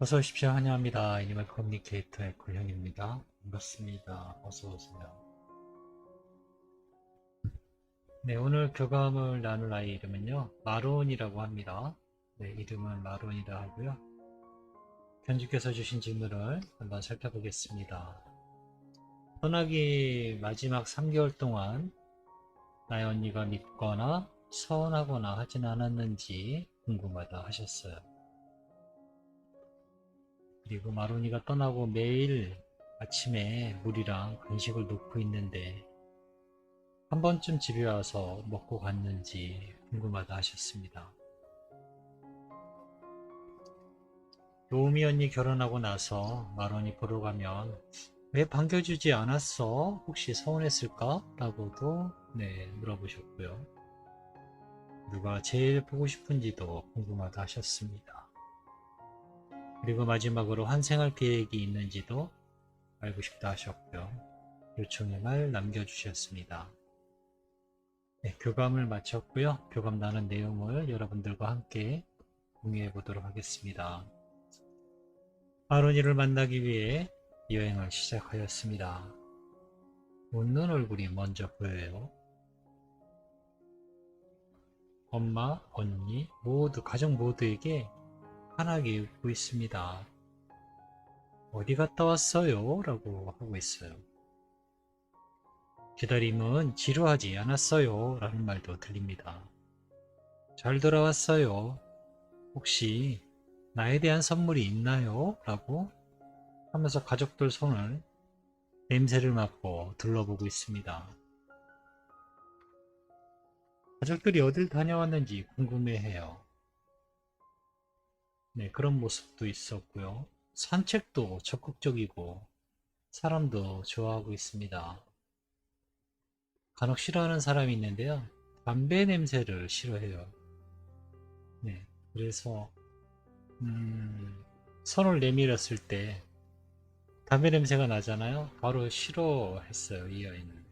어서 오십시오. 환영합니다. 애니멀 커뮤니케이터의 고현입니다. 반갑습니다. 어서 오세요. 네, 오늘 교감을 나눌 아이 이름은요, 마론이라고 합니다. 네, 이름은 마론이라 하고요. 견주께서 주신 질문을 한번 살펴보겠습니다. 떠나기 마지막 3개월 동안 나의 언니가 밉거나 서운하거나 하진 않았는지 궁금하다 하셨어요. 그리고 마로니가 떠나고 매일 아침에 물이랑 간식을 놓고 있는데 한 번쯤 집에 와서 먹고 갔는지 궁금하다 하셨습니다. 로우미 언니 결혼하고 나서 마론이 보러 가면 왜 반겨주지 않았어? 혹시 서운했을까? 라고도 네, 물어보셨고요. 누가 제일 보고 싶은지도 궁금하다 하셨습니다. 그리고 마지막으로 환생할 계획이 있는지도 알고 싶다 하셨고요. 요청의 말 남겨주셨습니다. 네, 교감을 마쳤고요. 교감 나눈 내용을 여러분들과 함께 공유해 보도록 하겠습니다. 아로니를 만나기 위해 여행을 시작하였습니다. 웃는 얼굴이 먼저 보여요. 엄마, 언니, 모두, 가족 모두에게 환하게 웃고 있습니다. 어디 갔다 왔어요? 라고 하고 있어요. 기다림은 지루하지 않았어요. 라는 말도 들립니다. 잘 돌아왔어요. 혹시 나에 대한 선물이 있나요? 라고 하면서 가족들 손을 냄새를 맡고 둘러보고 있습니다. 가족들이 어딜 다녀왔는지 궁금해해요. 네, 그런 모습도 있었고요. 산책도 적극적이고 사람도 좋아하고 있습니다. 간혹 싫어하는 사람이 있는데요. 담배 냄새를 싫어해요. 네, 그래서 음, 손을 내밀었을 때 담배 냄새가 나잖아요. 바로 싫어했어요, 이 아이는.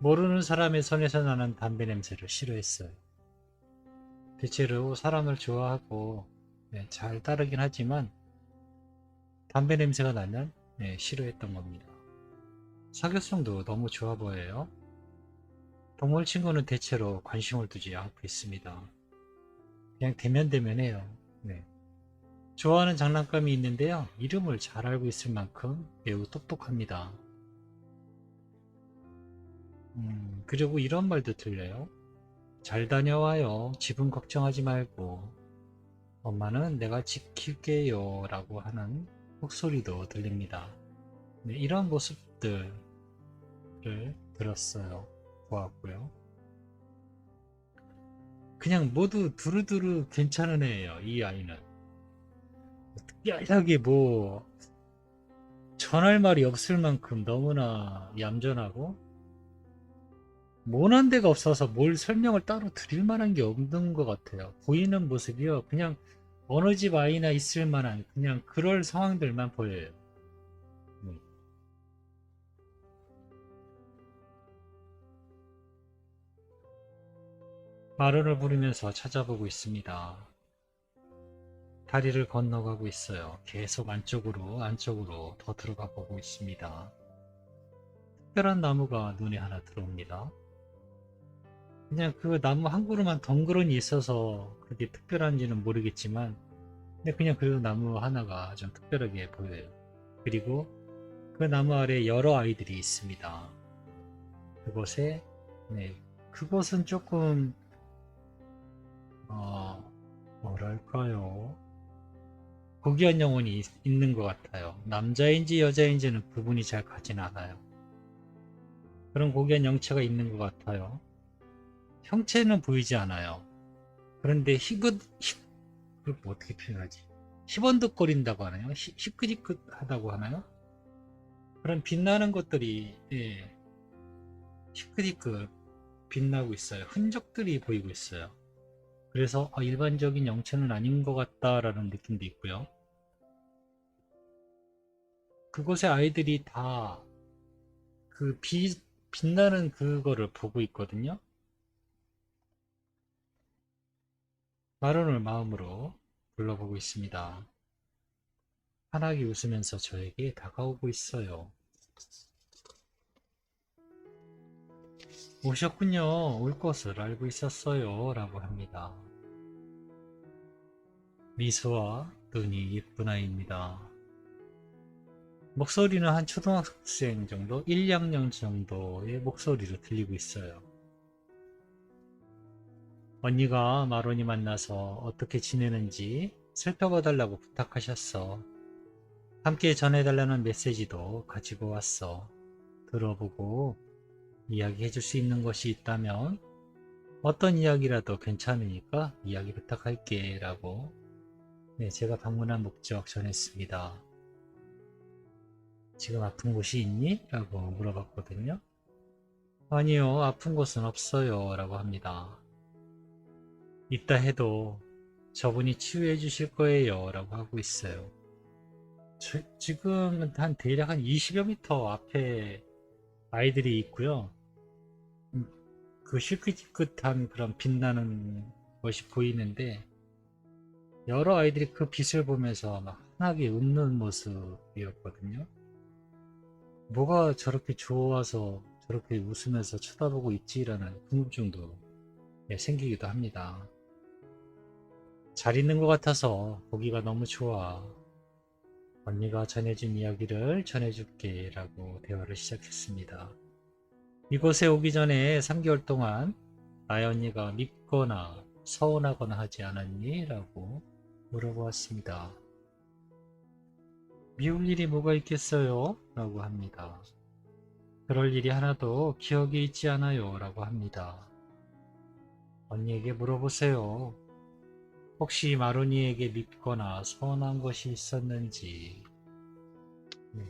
모르는 사람의 손에서 나는 담배 냄새를 싫어했어요. 대체로 사람을 좋아하고 네, 잘 따르긴 하지만 담배 냄새가 나면 네, 싫어했던 겁니다. 사교성도 너무 좋아 보여요. 동물 친구는 대체로 관심을 두지 않고 있습니다. 그냥 대면대면 해요. 네. 좋아하는 장난감이 있는데요. 이름을 잘 알고 있을 만큼 매우 똑똑합니다. 음, 그리고 이런 말도 들려요. 잘 다녀와요. 집은 걱정하지 말고. 엄마는 내가 지킬게요. 라고 하는 목소리도 들립니다. 네, 이런 모습들을 들었어요. 보았고요. 그냥 모두 두루두루 괜찮은 애예요. 이 아이는. 특별하게 뭐 전할 말이 없을 만큼 너무나 얌전하고 모난 데가 없어서 뭘 설명을 따로 드릴 만한 게 없는 것 같아요. 보이는 모습이요. 그냥 어느 집 아이나 있을 만한 그냥 그럴 상황들만 보여요. 네. 마루를 부르면서 찾아보고 있습니다. 다리를 건너가고 있어요. 계속 안쪽으로 안쪽으로 더 들어가 보고 있습니다. 특별한 나무가 눈에 하나 들어옵니다. 그냥 그 나무 한 그루만 덩그러니 있어서 그게 특별한지는 모르겠지만 근데 그냥 그 나무 하나가 좀 특별하게 보여요. 그리고 그 나무 아래 여러 아이들이 있습니다. 그곳에 네 그곳은 조금 어 뭐랄까요 고귀한 영혼이 있- 있는 것 같아요. 남자인지 여자인지는 구분이 잘 가진 않아요. 그런 고귀한 영체가 있는 것 같아요. 형체는 보이지 않아요. 그런데 희긋, 희, 그걸 뭐 어떻게 표현하지? 희번득거린다고 하나요? 희, 희끗희끗하다고 하나요? 그런 빛나는 것들이, 예, 희끗희끗 빛나고 있어요. 흔적들이 보이고 있어요. 그래서 아, 일반적인 영체는 아닌 것 같다라는 느낌도 있고요. 그곳의 아이들이 다 그 빛나는 그거를 보고 있거든요. 마론을 마음으로 불러보고 있습니다. 환하게 웃으면서 저에게 다가오고 있어요. 오셨군요. 올 것을 알고 있었어요. 라고 합니다. 미소와 눈이 예쁜 아이입니다. 목소리는 한 초등학생 정도, 1, 2학년 정도의 목소리로 들리고 있어요. 언니가 마론이 만나서 어떻게 지내는지 살펴봐 달라고 부탁하셨어. 함께 전해달라는 메시지도 가지고 왔어. 들어보고 이야기해 줄 수 있는 것이 있다면 어떤 이야기라도 괜찮으니까 이야기 부탁할게 라고 네, 제가 방문한 목적 전했습니다. 지금 아픈 곳이 있니? 라고 물어봤거든요. 아니요, 아픈 곳은 없어요. 라고 합니다. 있다 해도 저분이 치유해 주실 거예요. 라고 하고 있어요. 저- 지금 한 대략 한 20여 미터 앞에 아이들이 있고요. 음, 그 실끝한 그런 빛나는 것이 보이는데 여러 아이들이 그 빛을 보면서 막 환하게 웃는 모습이었거든요. 뭐가 저렇게 좋아서 저렇게 웃으면서 쳐다보고 있지라는 궁금증도 예, 생기기도 합니다. 잘 있는 것 같아서 보기가 너무 좋아. 언니가 전해준 이야기를 전해줄게 라고 대화를 시작했습니다. 이곳에 오기 전에 3개월 동안 나의 언니가 밉거나 서운하거나 하지 않았니? 라고 물어보았습니다. 미울 일이 뭐가 있겠어요? 라고 합니다. 그럴 일이 하나도 기억에 있지 않아요. 라고 합니다. 언니에게 물어보세요. 혹시 마로니에게 밉거나 서운한 것이 있었는지. 네.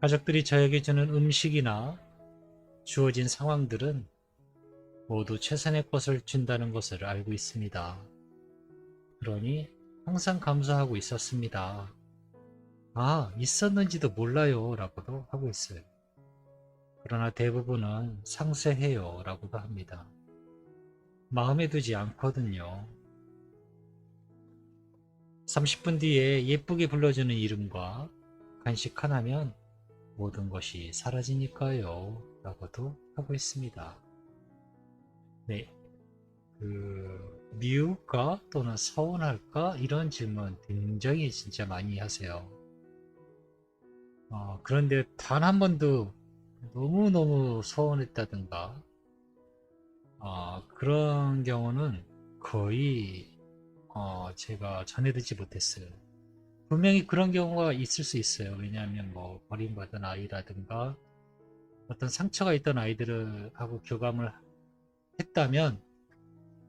가족들이 저에게 주는 음식이나 주어진 상황들은 모두 최선의 것을 준다는 것을 알고 있습니다. 그러니 항상 감사하고 있었습니다. 아, 있었는지도 몰라요. 라고도 하고 있어요. 그러나 대부분은 상쇄해요. 라고도 합니다. 마음에 두지 않거든요. 30분 뒤에 예쁘게 불러주는 이름과 간식 하나면 모든 것이 사라지니까요. 라고도 하고 있습니다. 네. 그, 미울까? 또는 서운할까? 이런 질문 굉장히 진짜 많이 하세요. 어, 그런데 단 한 번도 너무너무 서운했다든가, 어, 그런 경우는 거의, 어, 제가 전해드리지 못했어요. 분명히 그런 경우가 있을 수 있어요. 왜냐하면 뭐, 버림받은 아이라든가, 어떤 상처가 있던 아이들하고 교감을 했다면,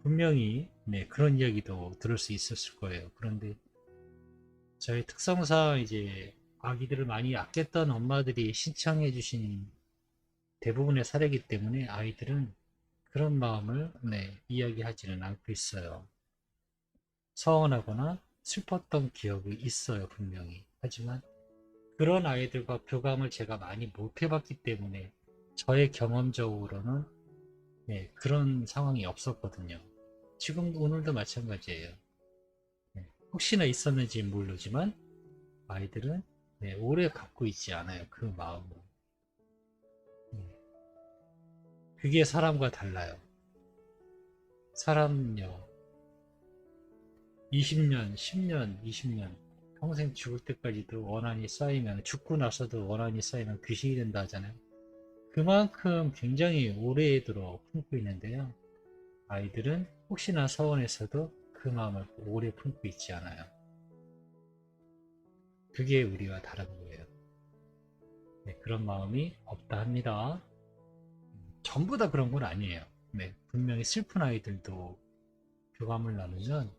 분명히, 네, 그런 이야기도 들을 수 있었을 거예요. 그런데, 저희 특성상 이제, 아기들을 많이 아꼈던 엄마들이 신청해 주신 대부분의 사례이기 때문에 아이들은 그런 마음을 네, 이야기하지는 않고 있어요. 서운하거나 슬펐던 기억이 있어요, 분명히. 하지만 그런 아이들과 교감을 제가 많이 못 해봤기 때문에 저의 경험적으로는 네, 그런 상황이 없었거든요. 지금 오늘도 마찬가지예요. 네, 혹시나 있었는지 모르지만 아이들은 네, 오래 갖고 있지 않아요. 그 마음을. 그게 사람과 달라요. 사람은요, 20년, 10년, 20년, 평생 죽을 때까지도 원한이 쌓이면, 죽고 나서도 원한이 쌓이면 귀신이 된다 하잖아요. 그만큼 굉장히 오래도록 품고 있는데요. 아이들은 혹시나 서원해서도 그 마음을 오래 품고 있지 않아요. 그게 우리와 다른 거예요. 네, 그런 마음이 없다 합니다. 전부 다 그런 건 아니에요. 네, 분명히 슬픈 아이들도 교감을 나누면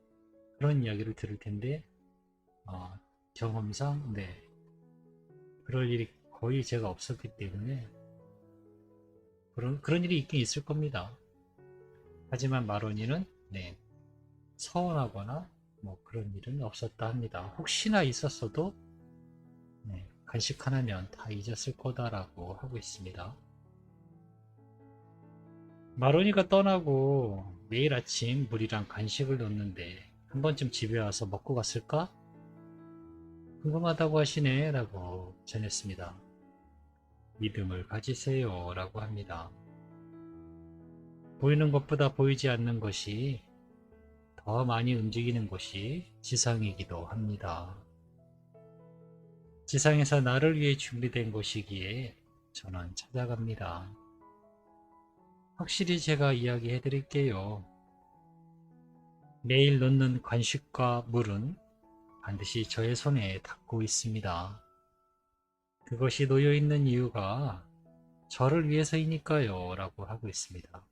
그런 이야기를 들을 텐데 어, 경험상 네 그럴 일이 거의 제가 없었기 때문에 그런 그런 일이 있긴 있을 겁니다. 하지만 마로니는 네 서운하거나 뭐 그런 일은 없었다 합니다. 혹시나 있었어도 네, 간식 하나면 다 잊었을 거다라고 하고 있습니다. 마로니가 떠나고 매일 아침 물이랑 간식을 넣는데 한 번쯤 집에 와서 먹고 갔을까? 궁금하다고 하시네 라고 전했습니다. 믿음을 가지세요 라고 합니다. 보이는 것보다 보이지 않는 것이 더 많이 움직이는 곳이 지상이기도 합니다. 지상에서 나를 위해 준비된 곳이기에 저는 찾아갑니다. 확실히 제가 이야기해 드릴게요. 매일 넣는 간식과 물은 반드시 저의 손에 닿고 있습니다. 그것이 놓여 있는 이유가 저를 위해서이니까요. 라고 하고 있습니다.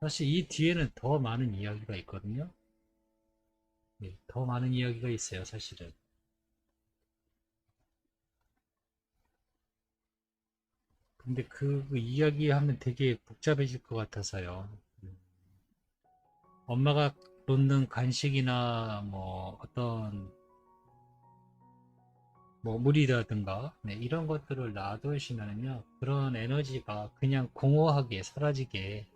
사실 이 뒤에는 더 많은 이야기가 있거든요. 네, 더 많은 이야기가 있어요, 사실은. 근데 그, 그 이야기하면 되게 복잡해질 것 같아서요. 음. 엄마가 놓는 간식이나 뭐 어떤 뭐 물이라든가 네, 이런 것들을 놔두시면요 그런 에너지가 그냥 공허하게 사라지게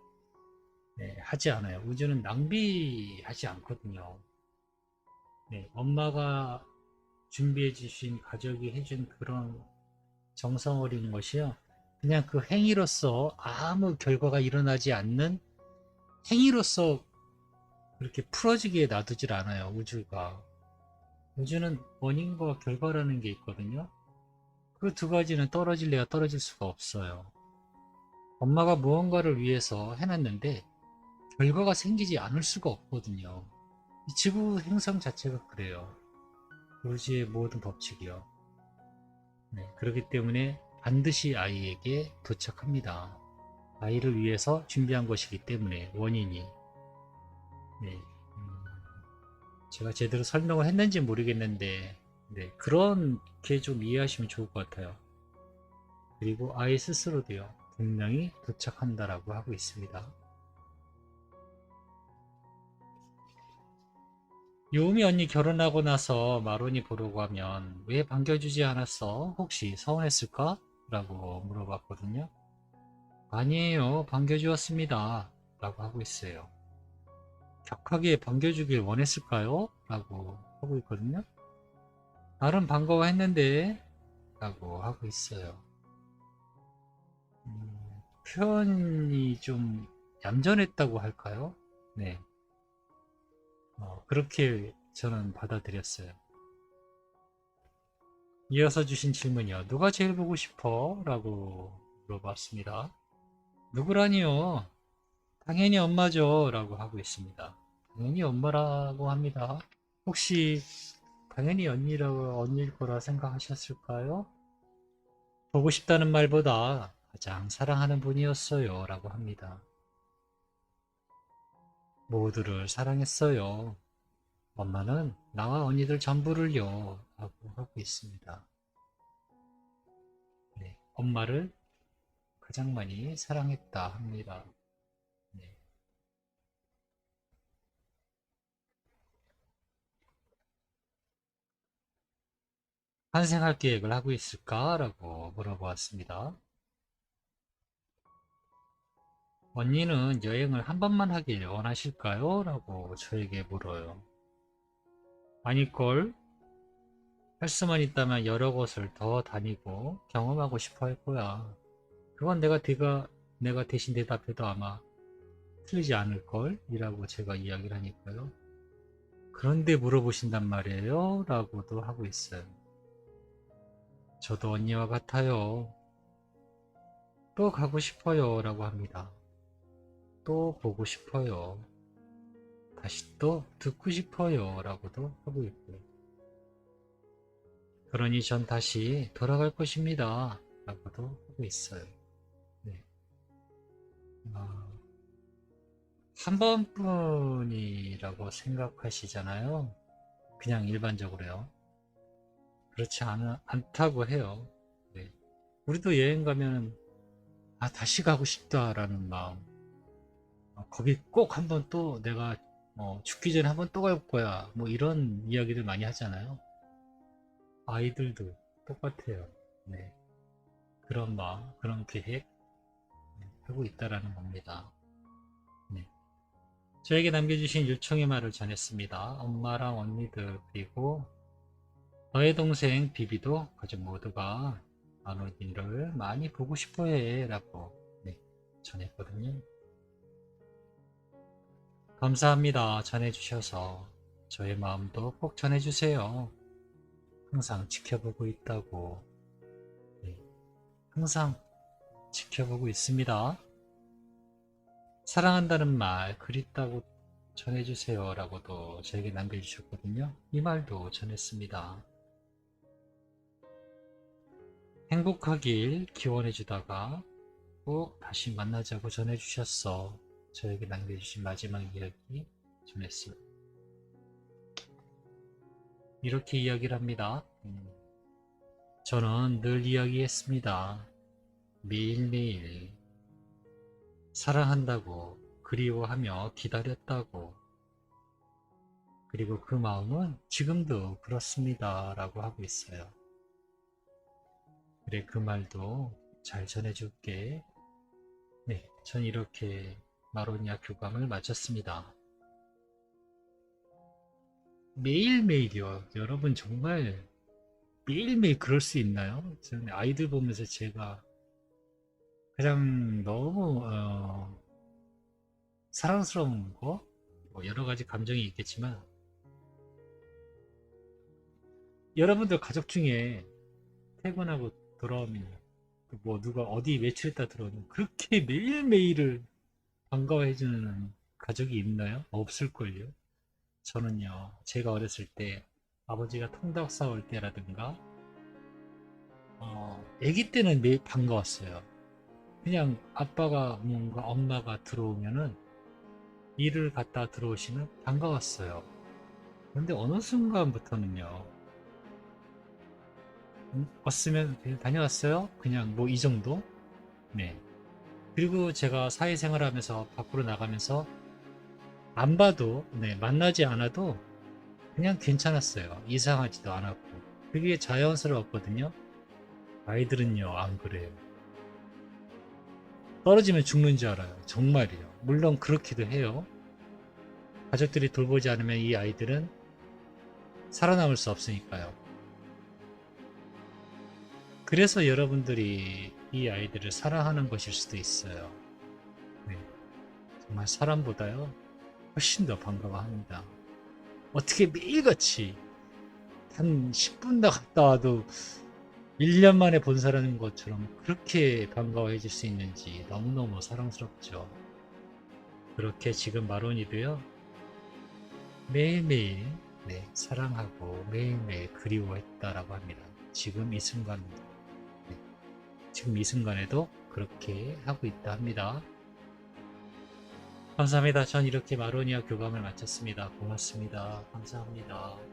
네, 하지 않아요. 우주는 낭비하지 않거든요. 네, 엄마가 준비해 주신 가족이 해준 그런 정성 어린 것이요. 그냥 그 행위로서 아무 결과가 일어나지 않는 행위로서 그렇게 풀어지게 놔두질 않아요. 우주가. 우주는 원인과 결과라는 게 있거든요. 그 두 가지는 떨어질래야 떨어질 수가 없어요. 엄마가 무언가를 위해서 해놨는데 결과가 생기지 않을 수가 없거든요. 이 지구 행성 자체가 그래요. 우주의 모든 법칙이요. 네, 그렇기 때문에 반드시 아이에게 도착합니다. 아이를 위해서 준비한 것이기 때문에 원인이. 네, 음, 제가 제대로 설명을 했는지 모르겠는데, 네, 그렇게 좀 이해하시면 좋을 것 같아요. 그리고 아이 스스로도요, 분명히 도착한다라고 하고 있습니다. 요미 언니 결혼하고 나서 마론이 보려고 하면 왜 반겨주지 않았어? 혹시 서운했을까? 라고 물어봤거든요. 아니에요. 반겨주었습니다. 라고 하고 있어요. 격하게 반겨주길 원했을까요? 라고 하고 있거든요. 나름 반가워했는데 라고 하고 있어요. 음, 표현이 좀 얌전했다고 할까요? 네. 어, 그렇게 저는 받아들였어요. 이어서 주신 질문이요. 누가 제일 보고 싶어? 라고 물어봤습니다. 누구라니요? 당연히 엄마죠. 라고 하고 있습니다. 당연히 엄마라고 합니다. 혹시 당연히 언니라고 언니일 거라 생각하셨을까요? 보고 싶다는 말보다 가장 사랑하는 분이었어요. 라고 합니다. 모두를 사랑했어요. 엄마는 나와 언니들 전부를요. 하고 하고 있습니다. 네, 엄마를 가장 많이 사랑했다 합니다. 네. 환생할 계획을 하고 있을까? 라고 물어보았습니다. 언니는 여행을 한 번만 하길 원하실까요? 라고 저에게 물어요. 아닐걸? 할 수만 있다면 여러 곳을 더 다니고 경험하고 싶어 할 거야. 그건 내가 대가, 내가 대신 대답해도 아마 틀리지 않을걸? 이라고 제가 이야기를 하니까요. 그런데 물어보신단 말이에요? 라고도 하고 있어요. 저도 언니와 같아요. 또 가고 싶어요. 라고 합니다. 또 보고 싶어요. 다시 또 듣고 싶어요. 라고도 하고 있고요. 그러니 전 다시 돌아갈 것입니다. 라고도 하고 있어요. 네. 어, 한 번뿐이라고 생각하시잖아요. 그냥 일반적으로요. 그렇지 않, 않다고 해요. 네. 우리도 여행 가면, 아, 다시 가고 싶다라는 마음. 어, 거기 꼭 한번 또 내가 어, 죽기 전에 한 번 또 갈 거야. 뭐 이런 이야기들 많이 하잖아요. 아이들도 똑같아요. 네. 그런 마음, 그런 계획 네, 하고 있다라는 겁니다. 저에게 남겨주신 요청의 말을 전했습니다. 엄마랑 언니들 그리고 너의 동생 비비도 가족 모두가 마론이를 많이 보고 싶어해 라고 네, 전했거든요. 감사합니다. 전해주셔서 저의 마음도 꼭 전해주세요. 항상 지켜보고 있다고 네, 항상 지켜보고 있습니다. 사랑한다는 말 그립다고 전해주세요 라고도 저에게 남겨주셨거든요. 이 말도 전했습니다. 행복하길 기원해주다가 꼭 다시 만나자고 전해주셨어. 저에게 남겨주신 마지막 이야기 전했어요. 이렇게 이야기를 합니다. 음, 저는 늘 이야기했습니다. 매일매일 사랑한다고 그리워하며 기다렸다고 그리고 그 마음은 지금도 그렇습니다 라고 하고 있어요 그래 그 말도 잘 전해줄게 네, 전 이렇게 마로니아 교감을 마쳤습니다 매일매일이요 여러분 정말 매일매일 그럴 수 있나요? 저는 아이들 보면서 제가 가장 너무 어, 사랑스러운 거, 뭐 여러 가지 감정이 있겠지만 여러분들 가족 중에 퇴근하고 돌아오면 뭐 누가 어디 외출했다 들어오면 그렇게 매일매일을 반가워해주는 가족이 있나요? 없을걸요. 저는요, 제가 어렸을 때 아버지가 통닭 사올 때라든가 어, 아기 때는 매일 반가웠어요. 그냥 아빠가 뭔가 엄마가 들어오면은 일을 갔다 들어오시면 반가웠어요. 근데 어느 순간부터는요. 음, 왔으면 그냥 다녀왔어요? 그냥 뭐 이 정도? 네. 그리고 제가 사회생활 하면서 밖으로 나가면서 안 봐도, 네, 만나지 않아도 그냥 괜찮았어요. 이상하지도 않았고. 그게 자연스러웠거든요. 아이들은요, 안 그래요. 떨어지면 죽는 줄 알아요. 정말이요. 물론 그렇기도 해요. 가족들이 돌보지 않으면 이 아이들은 살아남을 수 없으니까요. 그래서 여러분들이 이 아이들을 사랑하는 것일 수도 있어요. 네. 정말 사람보다요, 훨씬 더 반가워합니다. 어떻게 매일같이 한 10분 다 갔다 와도 1년 만에 본 사람인 것처럼 그렇게 반가워해 줄 수 있는지 너무너무 사랑스럽죠. 그렇게 지금 마론이도요, 매일매일 네, 사랑하고 매일매일 그리워했다라고 합니다. 지금 이 순간, 네, 지금 이 순간에도 그렇게 하고 있다 합니다. 감사합니다. 전 이렇게 마로니아 교감을 마쳤습니다. 고맙습니다. 감사합니다.